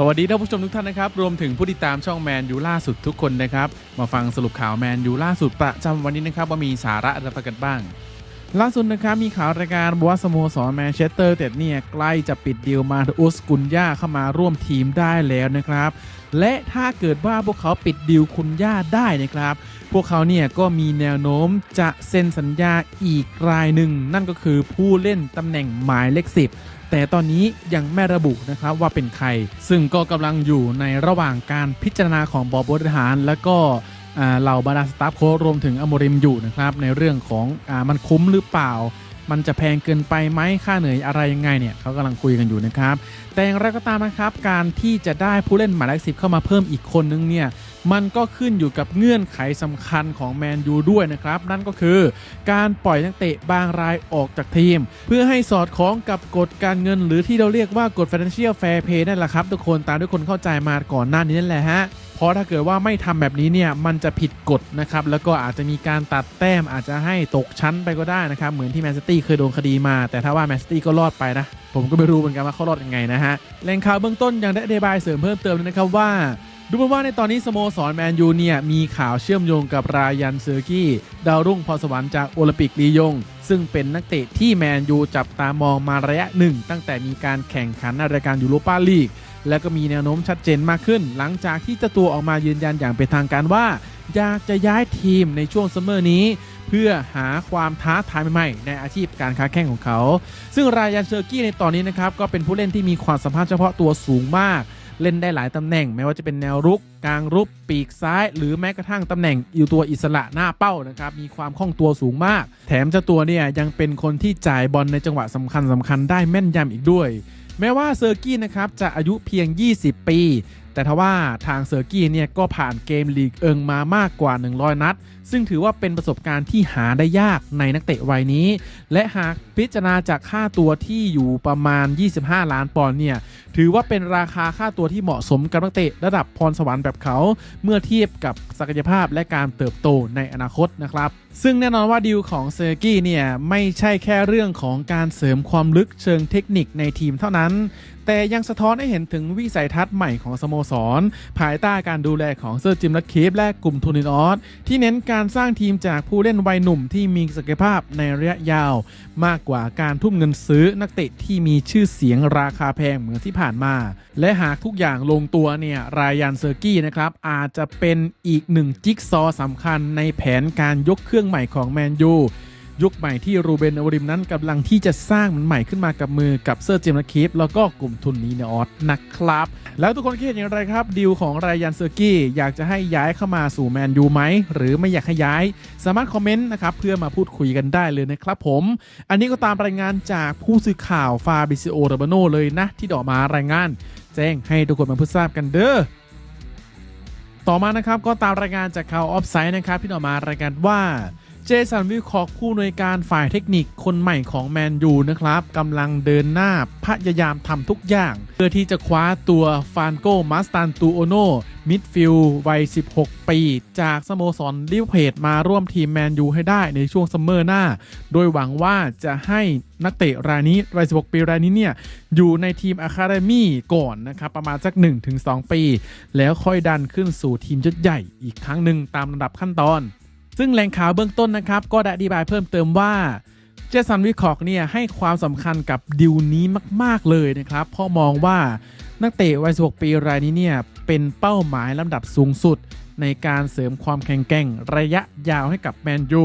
สวัสดีท่านผู้ชมทุกท่านนะครับ รวมถึงผู้ติดตามช่องแมนยูล่าสุดทุกคนนะครับ มาฟังสรุปข่าวแมนยูล่าสุดประจำวันนี้นะครับ ว่ามีสาระอะไรกันบ้าง ล่าสุดนะครับ มีข่าวรายการบอกว่าสโมสรแมนเชสเตอร์เต็ดเนี่ยใกล้จะปิดดีลมาอุสกุนย่าเข้ามาร่วมทีมได้แล้วนะครับ และถ้าเกิดว่าพวกเขาปิดดีลคุณย่าได้นะครับ พวกเขาเนี่ยก็มีแนวโน้มจะเซ็นสัญญาอีกรายหนึ่งนั่นก็คือผู้เล่นตำแหน่งหมายเลขสิบ แต่ตอนนี้ยังไม่ระบุนะครับว่าเป็นใคร ซึ่งก็กำลังอยู่ในระหว่างการพิจารณาของบอร์ดบริหาร และก็เหล่าบรรดาสตาฟโค้ชรวมถึงอโมริมอยู่นะครับ ในเรื่องของอมันคุ้มหรือเปล่า มันจะแพงเกินไปไหมค่าเหนื่อยอะไรยังไงเนี่ยเขากำลังคุยกันอยู่นะครับ แต่อย่างไรก็ตามนะครับ การที่จะได้ผู้เล่นหมายเลขสิบเข้ามาเพิ่มอีกคนนึงเนี่ย มันก็ขึ้นอยู่กับเงื่อนไขสำคัญของแมนยูด้วยนะครับ นั่นก็คือการปล่อยนักเตะบางรายออกจากทีม เพื่อให้สอดคล้องกับกฎการเงิน หรือที่เราเรียกว่ากฎ financial fair play นั่นแหละครับ ทุกคนตามทุกคนเข้าใจมาก่อนหน้านี้นั่นแหละฮะเพราะถ้าเกิดว่าไม่ทำแบบนี้เนี่ยมันจะผิดกฎนะครับแล้วก็อาจจะมีการตัดแต้มอาจจะให้ตกชั้นไปก็ได้นะครับเหมือนที่แมนซิตี้เคยโดนคดีมา แต่ถ้าว่าแมนซิตี้ก็รอดไปนะ ผมก็ไม่รู้เหมือนกันว่าเขารอดยังไงนะฮะแหล่งข่าวเบื้องต้นยังได้อธิบายเสริมเพิ่มเติมนะครับว่า ดูเหมือนว่าในตอนนี้สโมสรแมนยูเนี่ยมีข่าวเชื่อมโยงกับรายันเซอร์กี้ดาวรุ่งพรสวรรค์จากโอลิมปิกลียง ซึ่งเป็นนักเตะที่แมนยูจับตามองมาระยะหนึ่ง ตั้งแต่มีการแข่งขันในรายการยูโรปาลีก และก็มีแนวโน้มชัดเจนมากขึ้น หลังจากที่เจ้าตัวออกมายืนยันอย่างเป็นทางการว่า อยากจะย้ายทีมในช่วงซัมเมอร์นี้เพื่อหาความท้าทายใหม่ๆ ในอาชีพการค้าแข่งของเขา ซึ่งรายันเซอร์กี้ในตอนนี้นะครับก็เป็นผู้เล่นที่มีความสามารถเฉพาะตัวสูงมาก เล่นได้หลายตำแหน่ง ไม่ว่าจะเป็นแนวรุกกลางรุกปีกซ้าย หรือแม้กระทั่งตำแหน่งอยู่ตัวอิสระหน้าเป้านะครับมีความคล่องตัวสูงมาก แถมเจ้าตัวเนี่ยยังเป็นคนที่จ่ายบอลในจังหวะสำคัญสำคัญได้แม่นยำอีกด้วย แม้ว่าเซอร์กี้นะครับจะอายุเพียง 20 ปี แต่ทว่าทางเซอร์กี้เนี่ยก็ผ่านเกมลีกเอิงมามากกว่า 100 นัด ซึ่งถือว่าเป็นประสบการณ์ที่หาได้ยากในนักเตะวัยนี้ และหากพิจารณาจากค่าตัวที่อยู่ประมาณ 25 ล้านปอนด์เนี่ยถือว่าเป็นราคาค่าตัวที่เหมาะสมกับนักเตะระดับพรสวรรค์แบบเขา เมื่อเทียบกับศักยภาพและการเติบโตในอนาคตนะครับซึ่งแน่นอนว่าดีลของเซอร์กี้เนี่ยไม่ใช่แค่เรื่องของการเสริมความลึกเชิงเทคนิคในทีมเท่านั้น แต่ยังสะท้อนให้เห็นถึงวิสัยทัศน์ใหม่ของสโมสร ภายใต้การดูแลของเซอร์จิมและคีฟและกลุ่มทูนินออสที่เน้นการสร้างทีมจากผู้เล่นวัยหนุ่มที่มีศักยภาพในระยะยาว มากกว่าการทุ่มเงินซื้อนักเตะที่มีชื่อเสียงราคาแพงเหมือนที่ผ่านมา และหากทุกอย่างลงตัวเนี่ยรายยันเซอร์กี้นะครับอาจจะเป็นอีกหนึ่งจิ๊กซอสำคัญในแผนการยกเครื่องใหม่ของแมนยู ยุคใหม่ที่รูเบนอวริมนั้นกำลังที่จะสร้างมันใหม่ขึ้นมากับมือกับเซอร์เจมส์คีฟแล้วก็กลุ่มทุนนีเนออสนะครับ แล้วทุกคนคิดอย่างไรครับดีลของรายันเซอร์กี้อยากจะให้ย้ายเข้ามาสู่แมนยูไหมหรือไม่อยากให้ย้าย สามารถคอมเมนต์นะครับเพื่อมาพูดคุยกันได้เลยนะครับผม อันนี้ก็ตามรายงานจากผู้สื่อข่าวฟาบิซิโอเรบโนเลยนะ ที่ดอกมารายงาน แจ้งให้ทุกคนมาเพื่อทราบกันเด้อต่อมานะครับก็ตามรายงานจากข่าวออฟไซด์นะครับที่ออกมารายงานว่า เจสันวิลคอกผู้อำนวยการฝ่ายเทคนิคคนใหม่ของแมนยูนะครับกำลังเดินหน้าพยายามทำทุกอย่าง เพื่อที่จะคว้าตัวฟานโกมาสตันตูโอโนมิดฟิลวัย 16 ปี จากสโมสรลิเวอร์เพจมาร่วมทีมแมนยูให้ได้ในช่วงซัมเมอร์หน้า โดยหวังว่าจะให้นักเตะรายนี้วัย 16 ปีรายนี้เนี่ย อยู่ในทีมอะคาเดมี่ก่อนนะครับ ประมาณสัก 1-2 ปี แล้วค่อยดันขึ้นสู่ทีมชุดใหญ่อีกครั้งหนึ่งตามลำดับขั้นตอน ซึ่งแหล่งข่าวเบื้องต้นนะครับ ก็ได้อธิบายเพิ่มเติมว่าเจสันวิคอกเนี่ยให้ความสำคัญกับดิวนี้มาก ๆ เลยนะครับ เพราะมองว่านักเตะวัย 16 ปีรายนี้เนี่ยเป็นเป้าหมายลำดับสูงสุด ในการเสริมความแข็งแกร่งระยะยาวให้กับแมนยู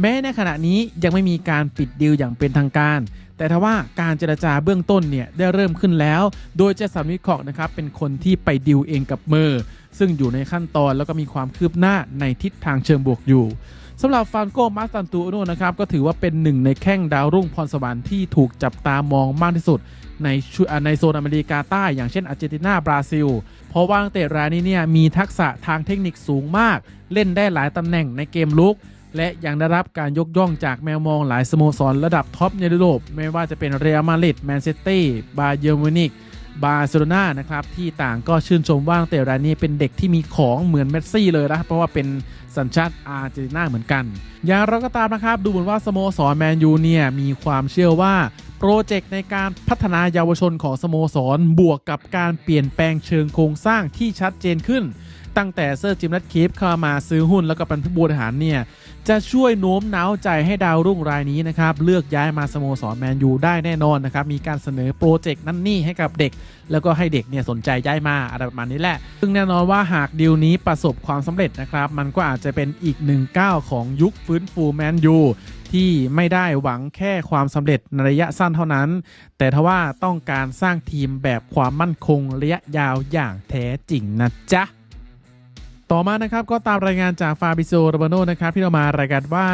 แม้ในขณะนี้ยังไม่มีการปิดดิวอย่างเป็นทางการ แต่ทว่าการเจรจาเบื้องต้นเนี่ยได้เริ่มขึ้นแล้ว โดยเจสันวิคอกนะครับเป็นคนที่ไปดิวเองกับเมือซึ่งอยู่ในขั้นตอนแล้วก็มีความคืบหน้าในทิศทางเชิงบวกอยู่สำหรับฟานโกมาสตันตูโนนะครับก็ถือว่าเป็นหนึ่งในแข้งดาวรุ่งพรสวรรค์ที่ถูกจับตามองมากที่สุด ในชุอ่าในโซนอเมริกาใต้ อย่างเช่นอาร์เจนตินาบราซิล เพราะว่านักเตะรายนี้เนี่ยมีทักษะทางเทคนิคสูงมาก เล่นได้หลายตำแหน่งในเกมลุก และยังได้รับการยกย่องจากแมวมองหลายสโมสรระดับท็อปในยุโรปไม่ว่าจะเป็นเรอัลมาดริดแมนเชสเตอร์บาเยอร์มินิกบาร์เซโลนานะครับที่ต่างก็ชื่นชมว่าเตะรายนี้เป็นเด็กที่มีของเหมือนเมสซี่เลยนะเพราะว่าเป็นสัญชาติอาร์เจนตินาเหมือนกัน อย่างเราก็ตามนะครับ ดูเหมือนว่าสโมสรแมนยูเนี่ยมีความเชื่อว่า โปรเจกต์ในการพัฒนาเยาวชนของสโมสร บวกกับการเปลี่ยนแปลงเชิงโครงสร้างที่ชัดเจนขึ้น ตั้งแต่เซอร์จิมนัทคีฟเข้ามาซื้อหุ้นแล้วก็เป็นผู้บริหารเนี่ยจะช่วยโน้มน้าวใจให้ดาวรุ่งรายนี้นะครับเลือกย้ายมาสโมสรแมนยูได้แน่นอนนะครับมีการเสนอโปรเจกต์นั่นนี่ให้กับเด็ก แล้วก็ให้เด็กเนี่ยสนใจย้ายมาอะไรประมาณนี้แหละ ซึ่งแน่นอนว่าหากดีลนี้ประสบความสำเร็จนะครับมันก็อาจจะเป็นอีกหนึ่งก้าวของยุคฟื้นฟูแมนยูที่ไม่ได้หวังแค่ความสำเร็จในระยะสั้นเท่านั้น แต่ทว่าต้องการสร้างทีมแบบความมั่นคงระยะยาวอย่างแท้จริงนะจ๊ะ ต่อมานะครับก็ตามรายงานจากฟาบิโซโรบาโนนะครับที่เรามารายงานว่า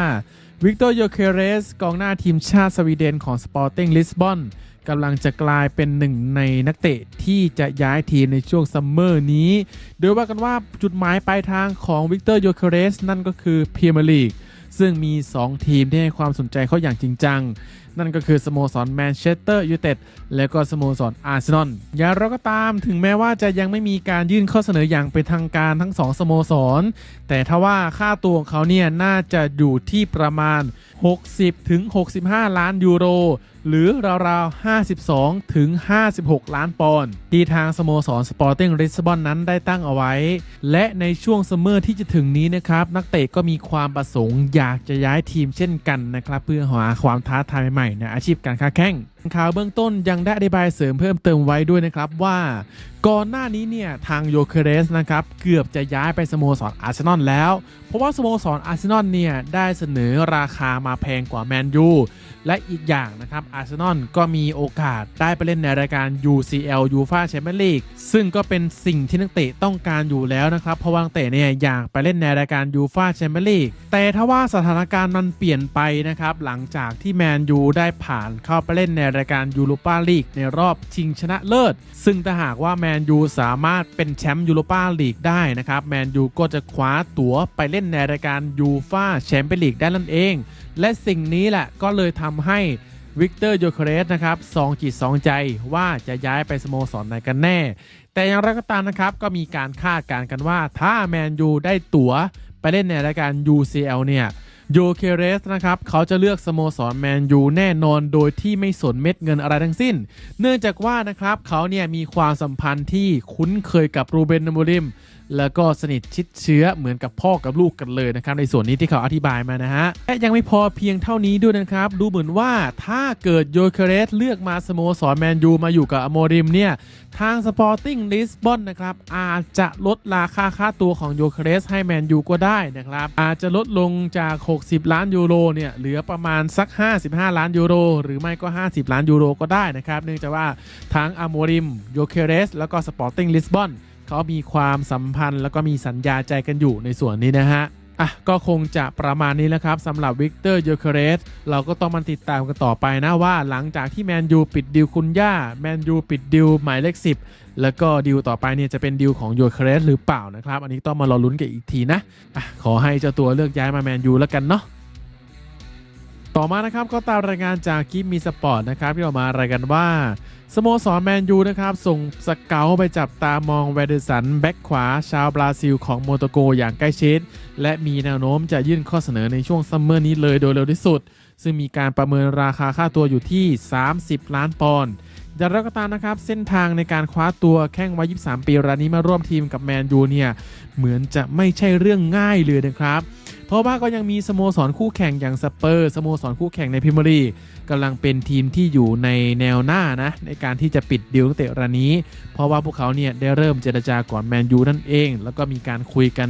วิกตอร์โยเคเรสกองหน้าทีมชาติสวีเดนของสปอร์ติ้งลิสบอนกำลังจะกลายเป็นหนึ่งในนักเตะที่จะย้ายทีมในช่วงซัมเมอร์นี้ โดยว่ากันว่าจุดหมายปลายทางของวิกเตอร์โยเคเรสนั่นก็คือพรีเมียร์ลีก ซึ่งมี 2 ทีมที่ให้ความสนใจเขาอย่างจริงจัง นั่นก็คือสโมสรแมนเชสเตอร์ยูไนเต็ดและก็สโมสรอาร์เซนอลอย่างเราก็ตามถึงแม้ว่าจะยังไม่มีการยื่นข้อเสนออย่างเป็นทางการทั้ง 2 สโมสร แต่ทว่าค่าตัวของเขาเนี่ยน่าจะอยู่ที่ประมาณ 60ถึง65 ล้านยูโร หรือราวๆ 52 ถึง 56 ล้านปอนด์ที่ทางสโมสรสปอร์ติ้งริสบอนนั้นได้ตั้งเอาไว้ และในช่วงซัมเมอร์ที่จะถึงนี้นะครับ นักเตะก็มีความประสงค์อยากจะย้ายทีมเช่นกันนะครับ เพื่อหาความท้าทายใหม่ในอาชีพการค้าแข่ง ข่าวเบื้องต้นยังได้อธิบายเสริมเพิ่มเติมไว้ด้วยนะครับว่า ก่อนหน้านี้เนี่ยทางโยเคเรสนะครับเกือบจะย้ายไปสโมสรอาร์เซนอลแล้ว เพราะว่าสโมสรอาร์เซนอลเนี่ยได้เสนอราคามาแพงกว่าแมนยูและอีกอย่างนะครับอาร์เซนอลก็มีโอกาสได้ไปเล่นในรายการ UCL UEFA Champions League ซึ่งก็เป็นสิ่งที่นักเตะต้องการอยู่แล้วนะครับเพราะว่านักเตะเนี่ยอยากไปเล่นในรายการ UEFA Champions League แต่ถ้าว่าสถานการณ์มันเปลี่ยนไปนะครับหลังจากที่แมนยูได้ผ่านเข้าไปเล่นในรายการยูโรปาลีกในรอบชิงชนะเลิศ ซึ่งถ้าหากว่าแมนยูสามารถเป็นแชมป์ยูโรปาลีกได้นะครับแมนยูก็จะคว้าตั๋วไปเล่นในรายการยูฟาแชมเปี้ยนลีกได้นั่นเอง และสิ่งนี้แหละก็เลยทำให้วิกเตอร์โยเคเรสนะครับสองจิตสองใจว่าจะย้ายไปสโมสรไหนกันแน่ แต่อย่างไรก็ตามนะครับ ก็มีการคาดการณ์กันว่าถ้าแมนยูได้ตั๋วไปเล่นในรายการ UCL เนี่ย ยูเคเรสนะครับเขาจะเลือกสโมสรแมนยูแน่นอนโดยที่ไม่สนเม็ดเงินอะไรทั้งสิ้น เนื่องจากว่านะครับเขาเนี่ยมีความสัมพันธ์ที่คุ้นเคยกับรูเบนนมูริมแล้วก็สนิทชิดเชื้อเหมือนกับพ่อกับลูกกันเลยนะครับ ในส่วนนี้ที่เขาอธิบายมานะฮะและยังไม่พอเพียงเท่านี้ด้วยนะครับ ดูเหมือนว่าถ้าเกิดโยเคเรสเลือกมาสโมสรแมนยูมาอยู่กับอโมริมเนี่ย ทางสปอร์ติ้งลิสบอนนะครับ อาจจะลดราคาค่าตัวของโยเคเรสให้แมนยูก็ได้นะครับ อาจจะลดลงจาก 60 ล้านยูโรเนี่ยเหลือประมาณสัก 55 ล้านยูโรหรือไม่ก็ 50 ล้านยูโรก็ได้นะครับเนื่องจากว่าทั้งอโมริมโยเคเรสแล้วก็สปอร์ติ้งลิสบอน เขามีความสัมพันธ์แล้วก็มีสัญญาใจกันอยู่ในส่วนนี้นะฮะอะก็คงจะประมาณนี้แล้วครับสำหรับวิกเตอร์โยเคเรสเราก็ต้องมาติดตามกันต่อไปนะว่า หลังจากที่แมนยูปิดดิวคุณย่าแมนยูปิดดิวหมายเลข10 แล้วก็ดิวต่อไปเนี่ยจะเป็นดิวของโยเคเรสหรือเปล่านะครับ อันนี้ต้องมารอลุ้นกันอีกทีนะอะขอให้เจ้าตัวเลือกย้ายมาแมนยูแล้วกันเนาะ ต่อมานะครับก็ตามรายงานจากกิฟมีสปอร์ตนะครับที่ออกมารายกันว่าสโมสรแมนยูนะครับส่งสเกลไปจับตามองแวเดอร์สันแบ็กขวาชาวบราซิลของโมโตโกอย่างใกล้ชิด และมีแนวโน้มจะยื่นข้อเสนอในช่วงซัมเมอร์นี้เลยโดยเร็วที่สุด ซึ่งมีการประเมินราคาค่าตัวอยู่ที่ 30 ล้านปอนด์ อย่างไรก็ตามนะครับ เส้นทางในการคว้าตัวแข้งวัย 23 ปีรายนี้มาร่วมทีมกับแมนยูเนี่ย เหมือนจะไม่ใช่เรื่องง่ายเลยนะครับ เพราะว่าก็ยังมีสโมสรคู่แข่งอย่างสเปอร์สโมสรคู่แข่งในพรีเมียร์ลีกกำลังเป็นทีมที่อยู่ในแนวหน้านะ ในการที่จะปิดดีลนักเตะรายนี้ เพราะว่าพวกเขาเนี่ยได้เริ่มเจรจาก่อนแมนยูนั่นเอง แล้วก็มีการคุยกัน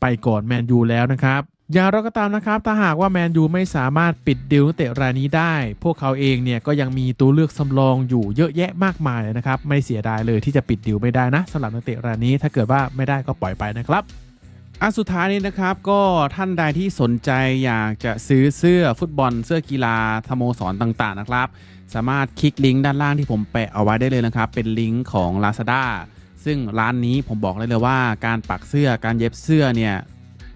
ไปก่อนแมนยูแล้วนะครับ อย่างเราก็ตามนะครับ ถ้าหากว่าแมนยูไม่สามารถปิดดีลนักเตะรายนี้ได้ พวกเขาเองเนี่ยก็ยังมีตัวเลือกสำรองอยู่เยอะแยะมากมายนะครับ ไม่เสียดายเลยที่จะปิดดีลไม่ได้นะสำหรับนักเตะรายนี้ ถ้าเกิดว่าไม่ได้ก็ปล่อยไปนะครับอันสุดท้ายนี้นะครับก็ท่านใดที่สนใจอยากจะซื้อเสื้อฟุตบอลเสื้อกีฬาสโมสรต่างๆนะครับ สามารถคลิกลิงก์ด้านล่างที่ผมแปะเอาไว้ได้เลยนะครับ เป็นลิงก์ของ Lazada ซึ่งร้านนี้ผมบอกเลยเลยว่าการปักเสื้อการเย็บเสื้อเนี่ย